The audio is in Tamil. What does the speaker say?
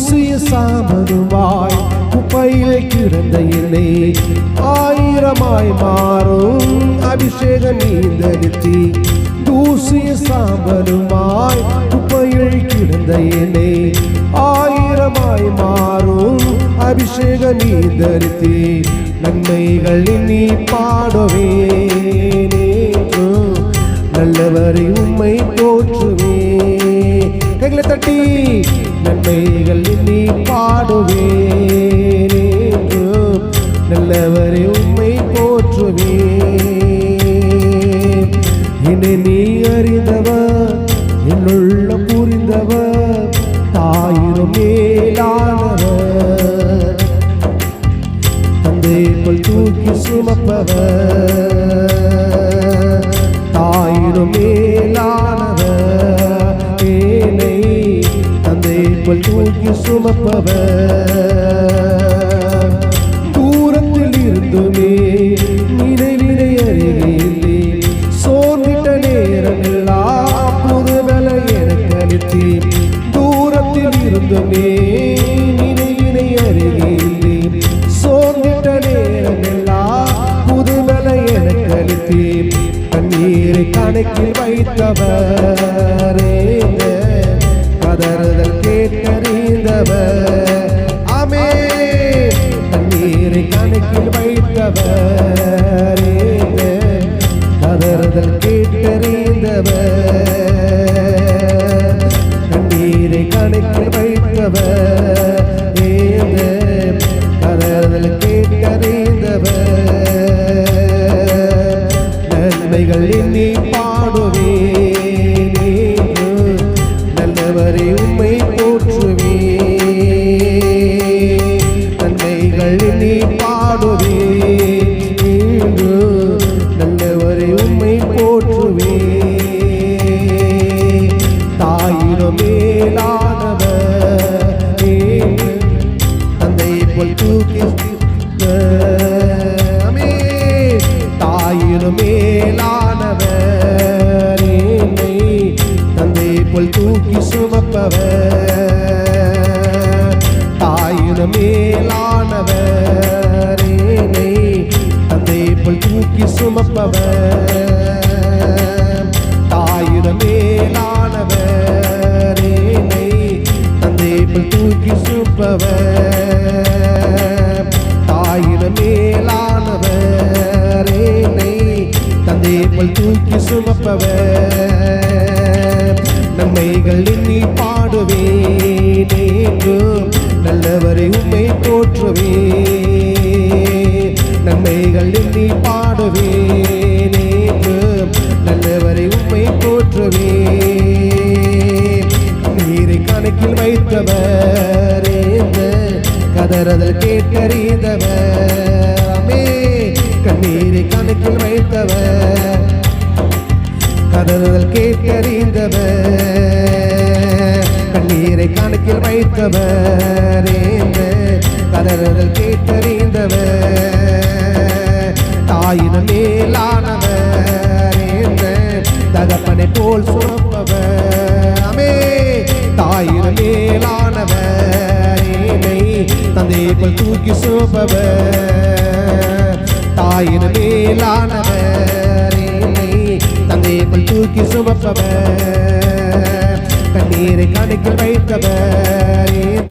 தூசிய சாமருவாய் குப்பையில் கிடந்த என்னை ஆயிரமாய் மாறும் அபிஷேக நீந்தரித்தி தூசிய சாம்பருமாய் குப்பையில் கிடந்த என்னை ஆயிரமாய் மாறும் அபிஷேக நீந்தரித்தி நன்மைகள் நீ பாடுவேன் நன்மைகள் நீ பாடுவேன். நல்லவரை உண்மை போற்றுவே என்னை நீ அறிந்தவர் என்னுள்ள புரிந்தவர் தாயிரும் மேலானவர். தந்தை போல் தூக்கி சுமப்பவர். தூக்கி சுமப்பவர். தூரத்தில் இருந்துமே நினைவினை அருகிலே சோர்ந்திட்ட நேரமெல்லாம் புதுவலை எனக்கு அளித்தேன் தூரத்தில் இருந்துமே நினைவினை அருகிலே சோர்ந்திட்ட நேரமெல்லாம் புதுவலை எனக்கு அளித்தேன் கண்ணீரை கணக்கில் வைத்தவரே கதறுதல் கேட்டறிந்தவர். ஆமே கண்ணீரை கணக்கில் வைத்தவர். கதறுதல் கேட்டறிந்தவர். கண்ணீரை கணக்கில் வைத்தவர். கதறுதல் கேட்டறிந்தவர். நன்மைகள் எண்ணி போல் தூக்கி மேலானவர் என்னை தந்தை போல் தூக்கி சுமப்பவர் தாயினும் மேலானவர் என்னை தந்தை போல் தூக்கி சுமப்பவர் தாயினும் மேலானவர் என்னை தந்தை போல் தூக்கி சுமப்பவர் ஆயிரம் மேலானவர் என்னை தந்தை போல் தூக்கி சுமப்பவர். நன்மைகள் எண்ணி பாடுவேன் என்றும் நல்லவரை உண்மை போற்றுவே நன்மைகள் எண்ணி பாடுவேன் என்றும் நல்லவரை உண்மை போற்றுவே நீரை கணக்கில் வைத்தவர் இந்த கதறதல் கேட்டறிந்தவர். கணக்கில் வைத்தவர். கதறுதல் கேட்டறிந்தவர். கண்ணீரை கணக்கில் வைத்தவர். கதறுதல் கேட்டறிந்தவர். தாயின மேலானவர். தகப்பனை போல் சுமப்பவர் அமே தாயின மேலானவர். தந்தையை போல் தூக்கி சுமப்பவர் தாயின மேலானவரே. என்னை போல் தூக்கி சுமப்பவர். கண்ணீரை கணக்கில் வைத்தவர்.